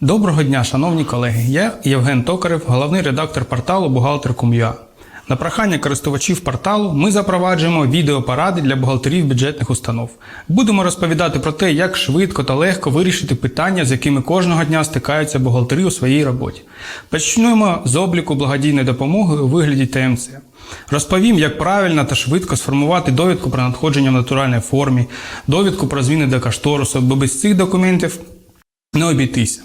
Доброго дня, шановні колеги. Я Євген Токарев, головний редактор порталу Бухгалтер.com.ua. На прохання користувачів порталу ми запроваджуємо відеопоради для бухгалтерів бюджетних установ. Будемо розповідати про те, як швидко та легко вирішити питання, з якими кожного дня стикаються бухгалтери у своїй роботі. Почнемо з обліку благодійної допомоги у вигляді ТМЦ. Розповім, як правильно та швидко сформувати довідку про надходження в натуральній формі, довідку про зміни до кошторису, бо без цих документів не обійтися.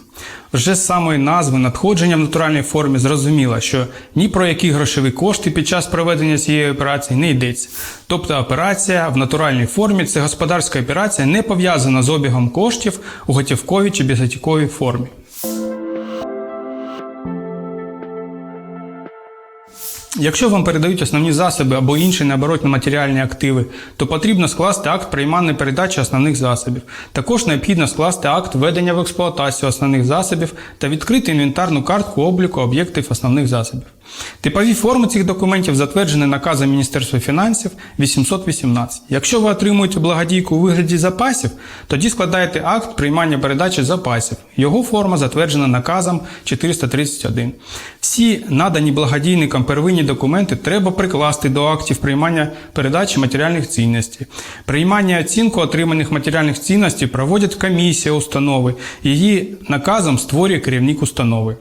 Вже з самої назви надходження в натуральній формі зрозуміло, що ні про які грошові кошти під час проведення цієї операції не йдеться. Тобто операція в натуральній формі це господарська операція не пов'язана з обігом коштів у готівковій чи безготівковій формі. Якщо вам передають основні засоби або інші необоротні матеріальні активи, то потрібно скласти акт приймання передачі основних засобів. Також необхідно скласти акт введення в експлуатацію основних засобів та відкрити інвентарну картку обліку об'єктів основних засобів. Типові форми цих документів затверджені наказом Міністерства фінансів 818. Якщо ви отримуєте благодійку у вигляді запасів, тоді складаєте акт приймання передачі запасів. Його форма затверджена наказом 431. Всі надані благодійникам первинні документи треба прикласти до актів приймання передачі матеріальних цінностей. Приймання оцінку отриманих матеріальних цінностей проводять комісія установи. Її наказом створює керівник установи.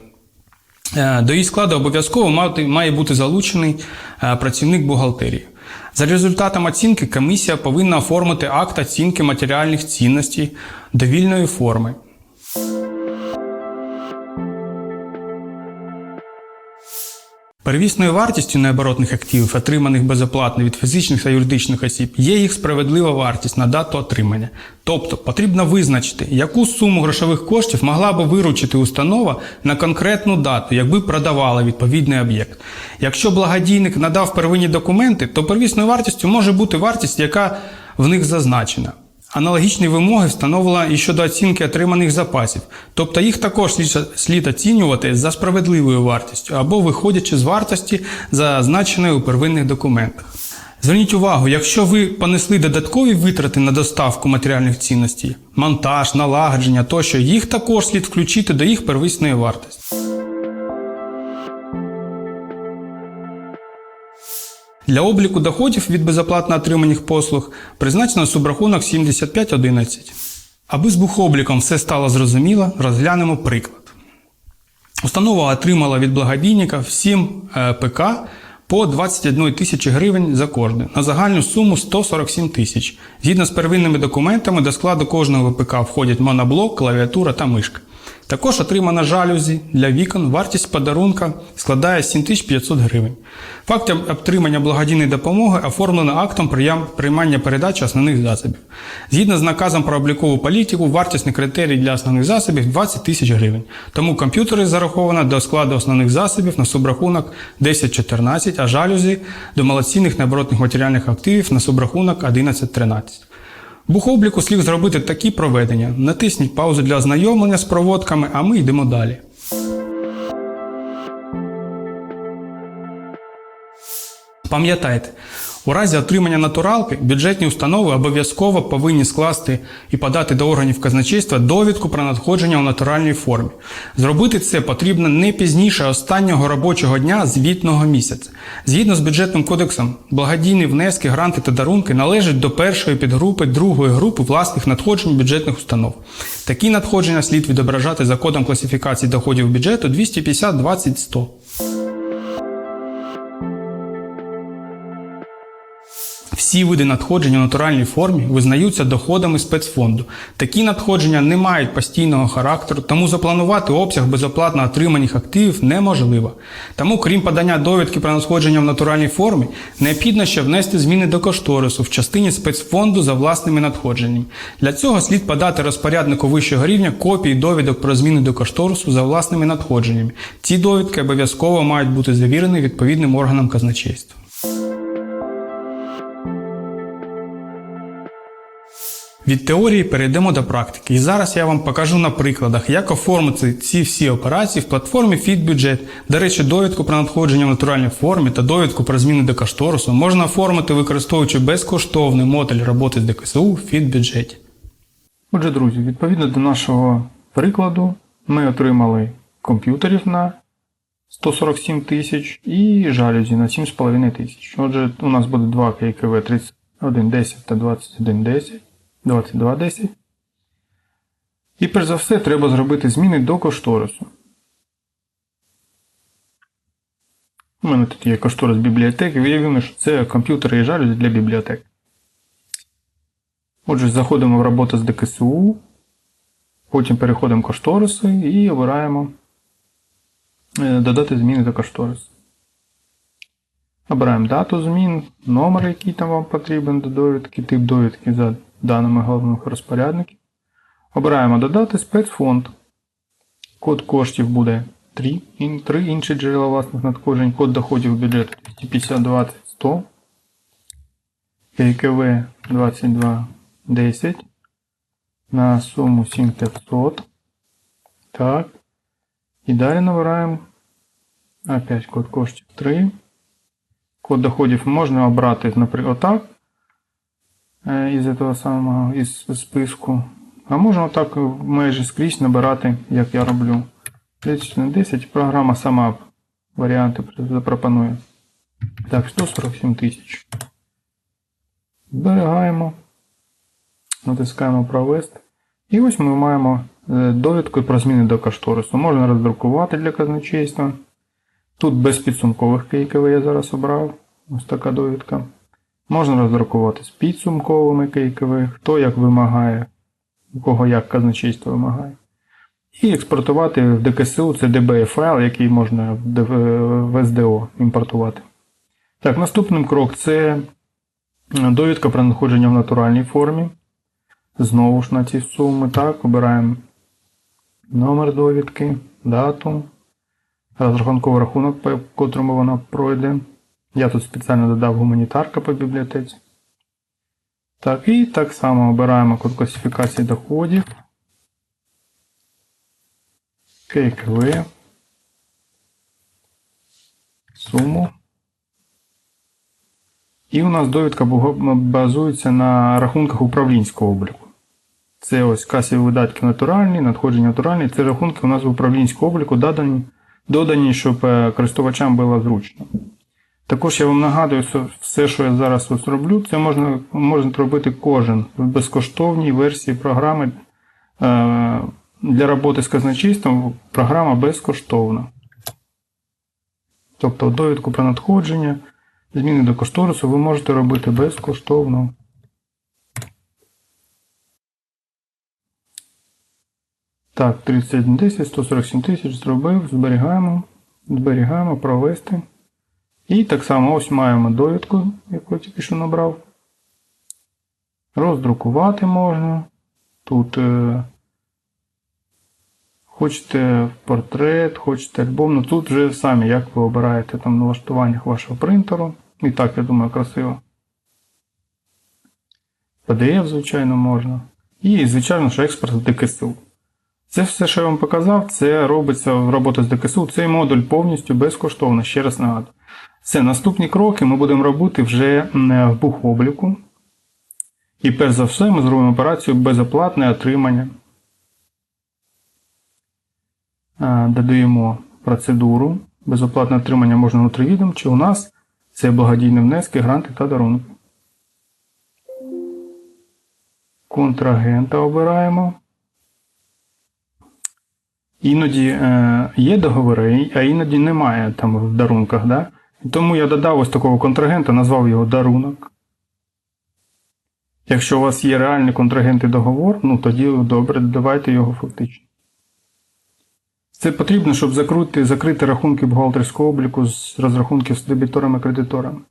Е, До її складу обов'язково має бути залучений е, працівник бухгалтерії. За результатом оцінки комісія повинна оформити акт оцінки матеріальних цінностей довільної форми. Первісною вартістю необоротних активів, отриманих безоплатно від фізичних та юридичних осіб, є їх справедлива вартість на дату отримання. Тобто потрібно визначити, яку суму грошових коштів могла би виручити установа на конкретну дату, якби продавала відповідний об'єкт. Якщо благодійник надав первинні документи, то первісною вартістю може бути вартість, яка в них зазначена. Аналогічні вимоги встановлено і щодо оцінки отриманих запасів, тобто їх також слід- оцінювати за справедливою вартістю або виходячи з вартості, зазначеної у первинних документах. Зверніть увагу, якщо ви понесли додаткові витрати на доставку матеріальних цінностей, монтаж, налагодження тощо, їх також слід включити до їх первісної вартості. Для обліку доходів від безоплатно отриманих послуг призначено субрахунок 7511. Аби з бухобліком все стало зрозуміло, розглянемо приклад. Установа отримала від благодійника всім е, ПК по 21 тисячі гривень за кожне на загальну суму 147 тисяч. Згідно з первинними документами, до складу кожного ВПК входять моноблок, клавіатура та мишка. Також отримана жалюзі для вікон, вартість подарунка складає 7500 гривень. Факт отримання благодійної допомоги оформлено актом приймання передачі основних засобів. Згідно з наказом про облікову політику, вартісний критерій для основних засобів 20 тисяч гривень. Тому комп'ютери зараховано до складу основних засобів на субрахунок 1014, а жалюзі до малоцінних необоротних матеріальних активів на субрахунок 1113. Бухобліку слід зробити такі проведення. Натисніть паузу для ознайомлення з проводками, а ми йдемо далі. Пам'ятайте, у разі отримання натуралки бюджетні установи обов'язково повинні скласти і подати до органів казначейства довідку про надходження у натуральній формі. Зробити це потрібно не пізніше останнього робочого дня звітного місяця. Згідно з бюджетним кодексом, благодійні внески, гранти та дарунки належать до першої підгрупи другої групи власних надходжень бюджетних установ. Такі надходження слід відображати за кодом класифікації доходів бюджету 250 20 100. Всі види надходження в натуральній формі визнаються доходами спецфонду. Такі надходження не мають постійного характеру, тому запланувати обсяг безоплатно отриманих активів неможливо. Тому, крім подання довідки про надходження в натуральній формі, необхідно ще внести зміни до кошторису в частині спецфонду за власними надходженнями. Для цього слід подати розпоряднику вищого рівня копії довідок про зміни до кошторису за власними надходженнями. Ці довідки обов'язково мають бути завірені відповідним органам казначейства. Від теорії перейдемо до практики. І зараз я вам покажу на прикладах, як оформити ці всі операції в платформі FitBudget. До речі, довідку про надходження в натуральній формі та довідку про зміни до кошторису можна оформити, використовуючи безкоштовний модуль роботи з ДКСУ в FitBudget. Отже, друзі, відповідно до нашого прикладу, Ми отримали комп'ютерів на 147 тисяч і жалюзі на 7,5 тисяч. Отже, у нас буде два ККВ 3110 та 2110, 2210. І перш за все треба зробити зміни до кошторису. У мене тут є кошторис бібліотеки. Виявимо, що це комп'ютери і жалюзі для бібліотек. Отже, заходимо в роботу з ДКСУ, потім переходимо кошториси і обираємо е, додати зміни до кошторису. Обираємо дату змін, номер, який там вам потрібен до довідки, тип довідки даними головних розпорядників. Обираємо додати спецфонд. Код коштів буде 3, 3 інші джерела власних надходжень, код доходів бюджету 250 20 100, ККВ 22 10 на суму 7500. Так. І далі набираємо опять код коштів 3. Код доходів можна обрати, наприклад, отак. Е, Із цього самого із списку. А можна отак майже скрізь набирати, як я роблю. 30 на 10. Програма сама варіанти запропонує. Так, 147 тисяч. Зберігаємо. Натискаємо провести. І ось ми маємо е, довідку про зміни до кошторису. Можна роздрукувати для казначейства. Тут без підсумкових ККВ я зараз обрав. Ось така довідка. Можна роздрукувати з підсумковими ККВ, хто як вимагає, у кого як казначейство вимагає. І експортувати в ДКСУ це DBE файл, який можна в SDO імпортувати. Так, наступний крок це довідка про надходження в натуральній формі. Знову ж на ці суми. Так, обираємо номер довідки, дату, розрахунковий рахунок, по котрому вона пройде. Я тут спеціально додав гуманітарка по бібліотеці. Так, і так само обираємо код класифікації доходів. ККВ. Суму. І у нас довідка базується на рахунках управлінського обліку. Це ось касові видатки натуральні, надходження натуральні. Це рахунки у нас в управлінському обліку додані, додані, щоб е, користувачам було зручно. Також я вам нагадую, що все, що я зараз ось роблю, це можна можна робити кожен в безкоштовній версії програми. Е, Для роботи з казначейством програма безкоштовна. Тобто довідку про надходження. Зміни до кошторису ви можете робити безкоштовно. Так, 3110, 147 тисяч зробив, зберігаємо, зберігаємо, провести. І так само ось маємо довідку, яку я тільки що набрав. Роздрукувати можна. Тут е, хочете портрет, хочете альбом. Ну тут вже самі, як ви обираєте там налаштуваннях вашого принтеру. І так, я думаю, красиво. PDF, звичайно, можна. І, звичайно, що експорт з ДКСУ. Це все, що я вам показав, це робиться в роботу з ДКСУ. Цей модуль повністю безкоштовно, ще раз нагадую. Все, наступні кроки ми будемо робити вже в бухобліку. І перш за все ми зробимо операцію безоплатне отримання. Додаємо процедуру. Безоплатне отримання можна внутрівідом, чи у нас це благодійні внески, гранти та дарунки. Контрагента обираємо. Іноді е, є договори, а іноді немає там в дарунках. Да? Тому я додав ось такого контрагента, назвав його дарунок. Якщо у вас є реальний контрагент і договор, ну тоді добре, додавайте його фактично. Це потрібно, щоб закрити, закрити рахунки бухгалтерського обліку з розрахунків з дебіторами і кредиторами.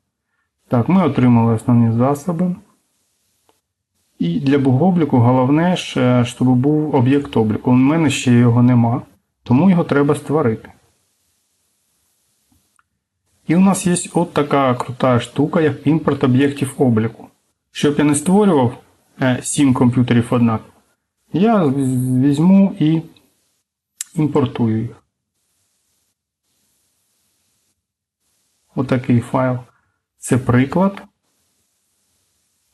Так, ми отримали основні засоби. І для бухобліку головне, щоб був об'єкт обліку. У мене ще його нема, тому його треба створити. І у нас є от така крута штука, як імпорт об'єктів обліку. Щоб я не створював 7 комп'ютерів однаково, я візьму і імпортую їх. Отакий файл. Це приклад.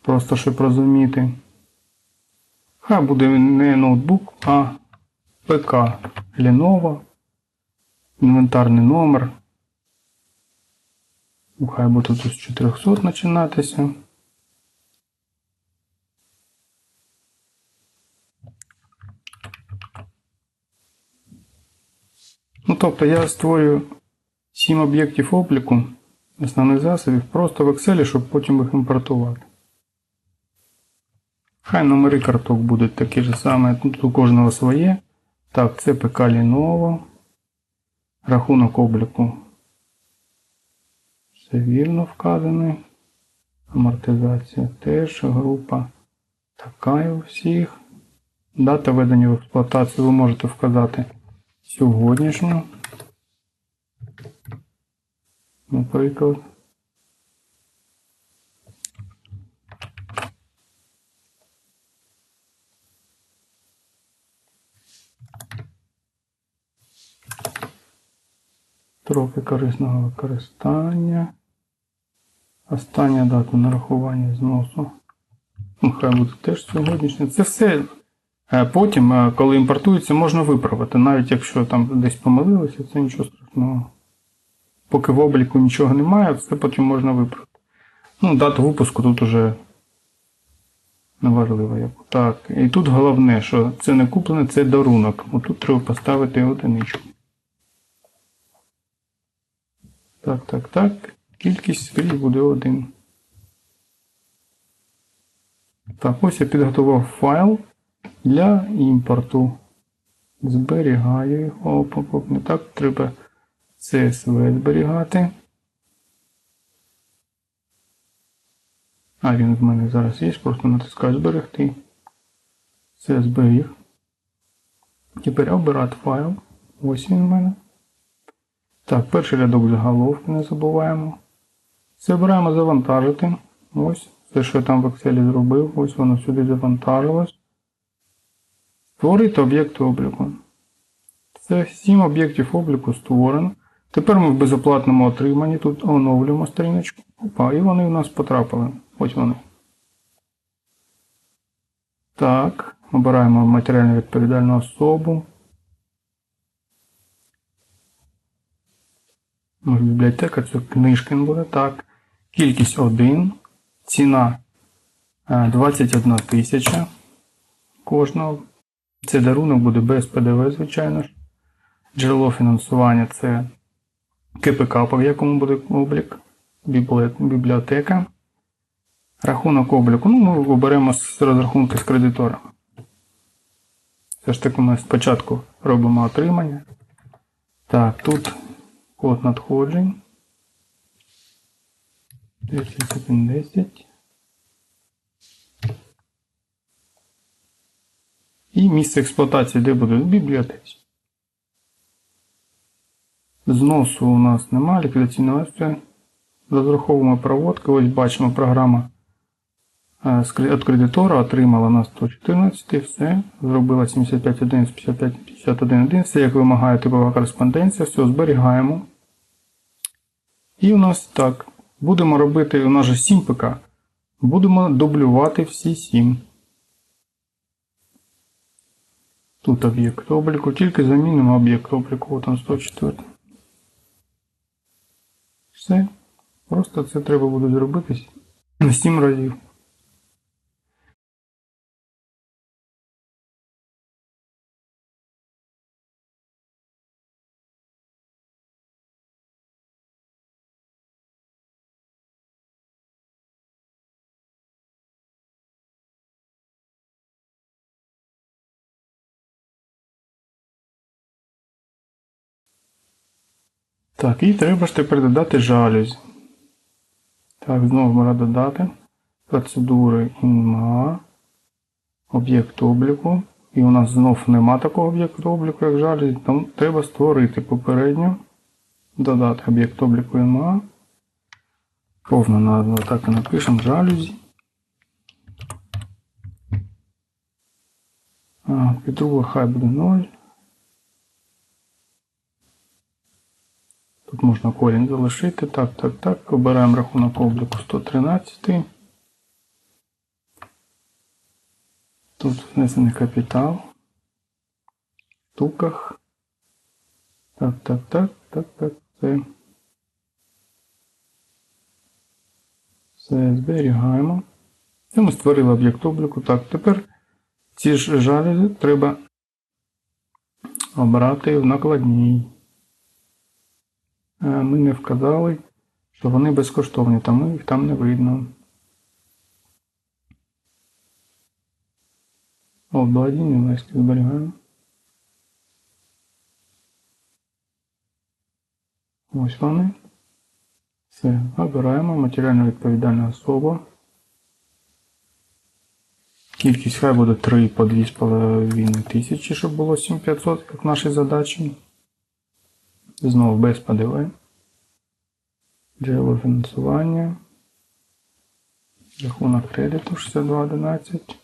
Просто щоб розуміти. Хай буде не ноутбук, а ПК Lenovo, інвентарний номер. Ну, Хай буде тут з 400 починатися. Ну, тобто я створюю 7 об'єктів обліку основних засобів просто в Excel, щоб потім їх імпортувати. Хай номери карток будуть такі ж самі, тут у кожного своє. Так, це ПК Lenovo. Рахунок обліку. Все вірно вказаний. Амортизація теж група. Така і у всіх. Дата введення в експлуатацію ви можете вказати сьогоднішню. Наприклад. Строки корисного використання. Остання дата нарахування зносу. Ну, хай буде теж сьогоднішня. Це все. Е, Потім, е, коли імпортується, можна виправити. Навіть якщо там десь помилилося, це нічого страшного. Поки в обліку нічого немає, все потім можна виправити. Ну, дату випуску тут уже неважливо. Так. І тут головне, що це не куплене, це дарунок. Отут треба поставити одиничку. Так, так, так. Кількість скрізь буде один. Так, ось я підготував файл для імпорту. Зберігаю його. Оп, оп, оп. Не так треба CSV зберігати. А, він в мене зараз є, просто натискаю зберегти. Все зберіг. Тепер обирати файл. Ось він в мене. Так, перший рядок заголовки не забуваємо. Це обираємо завантажити. Ось. Все, що я там в Excel зробив, ось воно сюди завантажилось. Створити об'єкти обліку. Це 7 об'єктів обліку створено. Тепер ми в безоплатному отриманні тут оновлюємо сторіночку. Опа, і вони в нас потрапили. Ось вони. Так, обираємо матеріально відповідальну особу. Ну, Бібліотека це Книжкин буде. Так. Кількість 1. Ціна е, 21 тисяча кожного. Це дарунок буде без ПДВ, звичайно ж. Джерело фінансування це КПК, по якому буде облік, бібліотека. Рахунок обліку. Ну, ми оберемо з розрахунки з кредитора. Все ж таки ми спочатку робимо отримання. Так, тут код надходжень. 10. І місце експлуатації, де буде в бібліотеці. Зносу у нас немає, ліквідаційного акція. Розраховуємо проводки. Ось бачимо, програма е, від кредитора отримала на 114, все, зробила 75.1 з 55.51, все як вимагає типова кореспонденція, все зберігаємо. І у нас так. Будемо робити, у нас же 7 ПК. Будемо дублювати всі 7. Тут об'єкт обліку, тільки замінимо об'єкт обліку, от там 104. Все. Просто це треба буде зробити 7 разів. Так, і треба ж тепер додати жалюзі. Так, знову можна додати. Процедури інма. Об'єкт обліку. І у нас знов нема такого об'єкту обліку, як жалюзі. Тому треба створити попередньо. Додати об'єкт обліку інма. Повна назва, так і напишемо жалюзі. А, підруга хай буде 0. Тут можна корінь залишити. Так, так, так. Обираємо рахунок обліку 113. Тут внесений капітал. штуках. Так, так, так, так, так, все. Все, зберігаємо. Це ми створили об'єкт обліку. Так, тепер ці ж жалюзі треба обрати в накладній. Ми не вказали, що вони безкоштовні, тому їх там не видно. Обладіння легкі зберігаємо. Ось вони. Все, обираємо матеріально відповідальна особа. Кількість хай буде 3 по 2,5 тисячі, щоб було 7500, як в нашій задачі. Знову без ПДВ. Джерело фінансування. Рахунок кредиту 6211.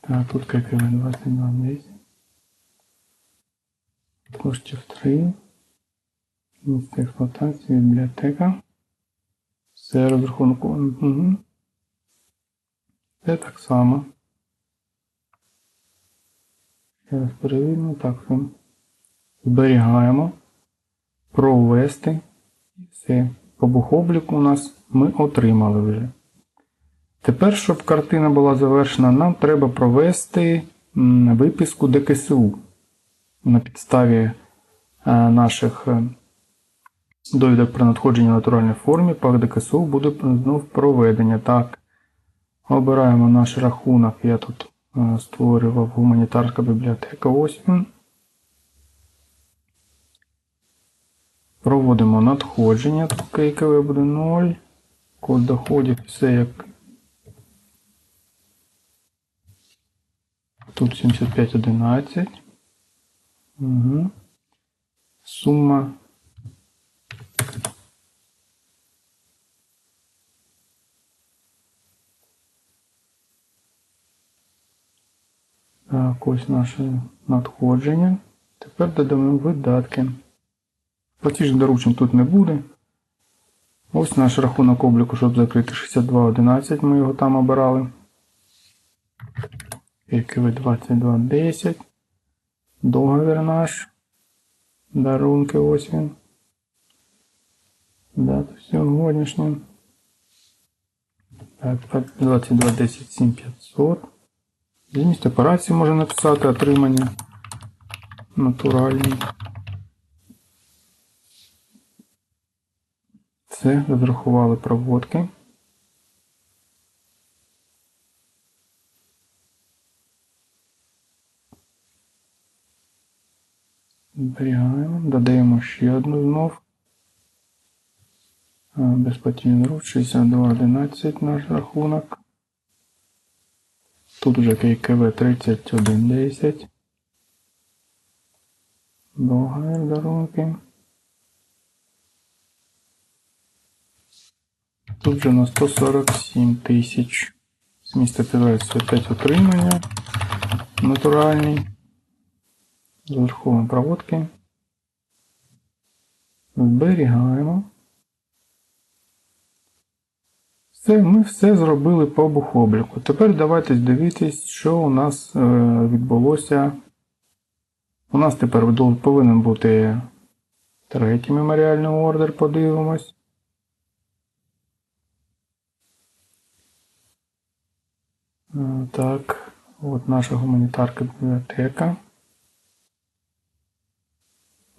Так, тут ККВ 2210. Коштів 3. Місце експлуатації, бібліотека. Все розрахунку. Угу. Це так само. Ще раз перевіримо. Так. Зберігаємо. Провести. Все. По бухобліку у нас ми отримали вже. Тепер, щоб картина була завершена, нам треба провести виписку ДКСУ на підставі е, наших е, довідок про надходження в натуральній формі. По ДКСУ буде знов проведення. Так, обираємо наш рахунок. Я тут е, створював гуманітарська бібліотека. Ось. Проводимо надходження. Тут ККВ буде 0. Код доходів, все як Тут 7511. Угу. Сума. Так, ось наше надходження. Тепер додамо видатки. Платіжних доручень тут не буде. Ось наш рахунок обліку, щоб закрити 6211, ми його там обирали. ККВ 2210. Договір наш. Дарунки ось він. Дата сьогоднішня. Так, 2210 7500. Зміст операції можна написати отримання. Натуральні. Це розрахували проводки. Зберігаємо, додаємо ще одну знов. А, Безплатний руч 6211 наш рахунок. Тут вже ККВ 3110. Договір дарунки. Тут вже на 147 тисяч. З міста підвести 5 отримання. Натуральний. Зверхові проводки. Зберігаємо. Все, ми все зробили по бухобліку. Тепер давайте дивитись, що у нас е, відбулося. У нас тепер повинен бути третій меморіальний ордер, подивимось. Е, Так, от наша гуманітарка бібліотека.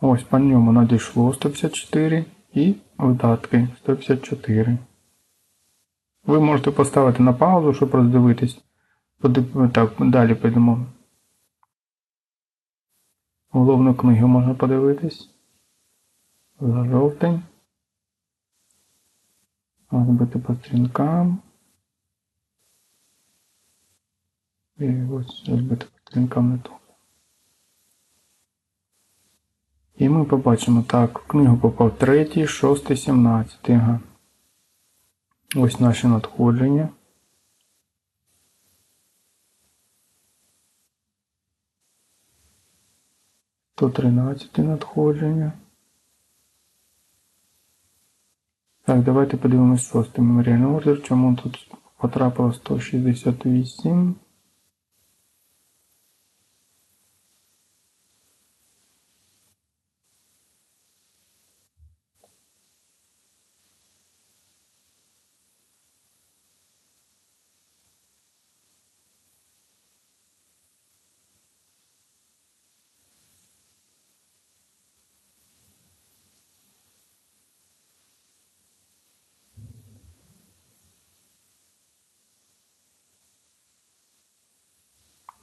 Ось по ньому надійшло 154 і видатки 154. Ви можете поставити на паузу, щоб роздивитись. Так, далі підемо. Головну книгу можна подивитись. За жовтень. Розбити по стрінкам. І ось розбити по стрінкам не тут. І ми побачимо, так, в книгу попав 3, 6, 17. Ага. Ось наші надходження. То 13 надходження. Так, давайте подивимось шостий меморіальний ордер. Чому тут потрапило 168?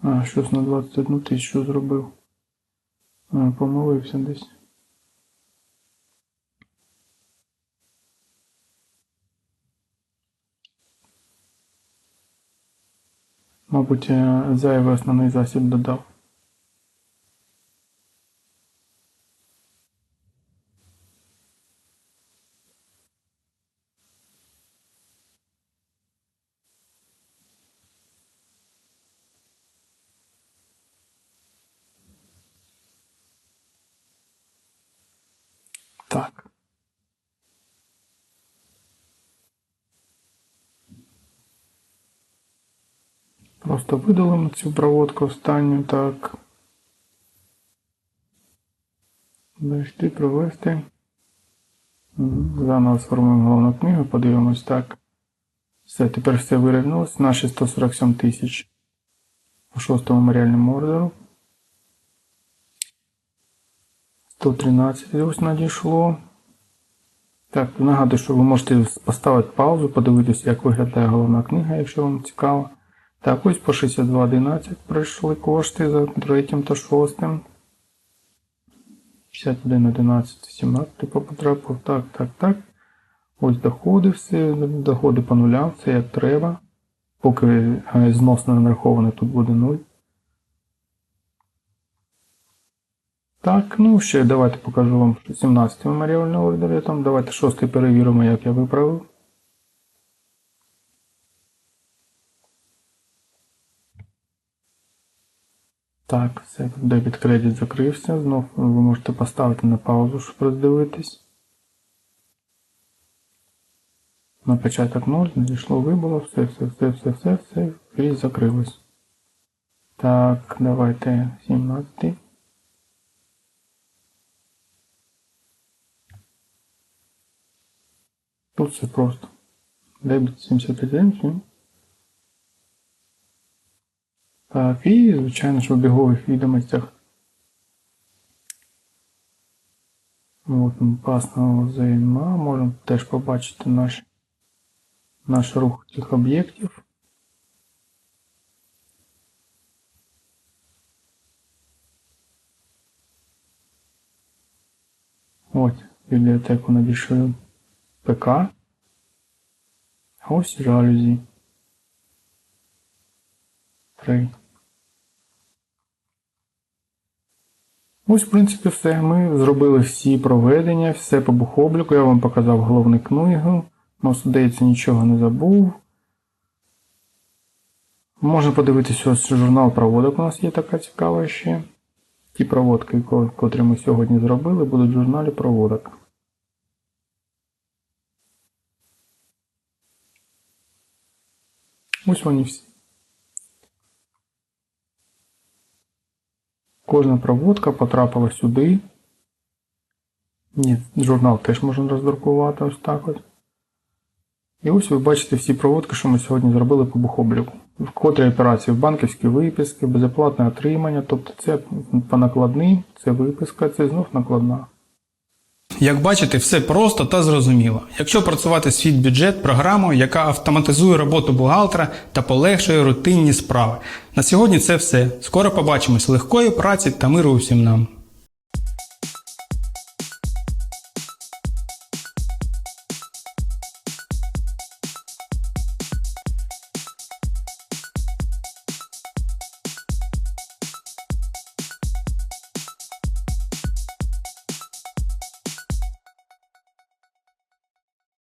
А, щось на 21 тисячу зробив. А, помилився десь. Мабуть, зайвий основний засіб додав. Так. Просто видалимо цю проводку останню, так. Знайти, провести. Заново сформуємо головну книгу, подивимось так. Все, тепер все вирівнялось. Наші 147 тисяч по шостому меморіальному ордеру. 113 ось надійшло. Так, нагадую, що ви можете поставити паузу, подивитися, як виглядає головна книга, якщо вам цікаво. Так, ось по 62.11 прийшли кошти за третім та шостим. 51.11, 17 потрапив. Так, так, так. Ось доходи все, доходи по нулям, все як треба. Поки е, зносно не нараховане, тут буде 0. Так, ну ще давайте покажу вам 17 меморіальний ордер. Там давайте 6 перевіримо, як я виправив. Так, все, дебіт кредит закрився. Знов ви можете поставити на паузу, щоб роздивитись. На початок 0, надійшло вибуло, все, все, все, все, все, все, і закрилось. Так, давайте 17. Тут все просто. Дебіт 71. Так, і, звичайно ж, в обігових відомостях. От, пасного займа. Можемо теж побачити наш, наш рух цих об'єктів. В бібліотеку надійшли ПК. Ось жалюзі. Три. Ось, в принципі, все. Ми зробили всі проведення, все по бухобліку. Я вам показав головну книгу. Ну, здається, нічого не забув. Можна подивитися ось журнал проводок. У нас є така цікава ще. Ті проводки, котрі ми сьогодні зробили, будуть в журналі проводок. Ось вони всі. Кожна проводка потрапила сюди. Ні, журнал теж можна роздрукувати ось так ось. І ось ви бачите всі проводки, що ми сьогодні зробили по бухобліку. В котрі операції в банківські виписки, безоплатне отримання, тобто це по накладний, це виписка, це знов накладна. Як бачите, все просто та зрозуміло. Якщо працювати свій бюджет програмою, яка автоматизує роботу бухгалтера та полегшує рутинні справи. На сьогодні це все. Скоро побачимось легкої праці та миру усім нам.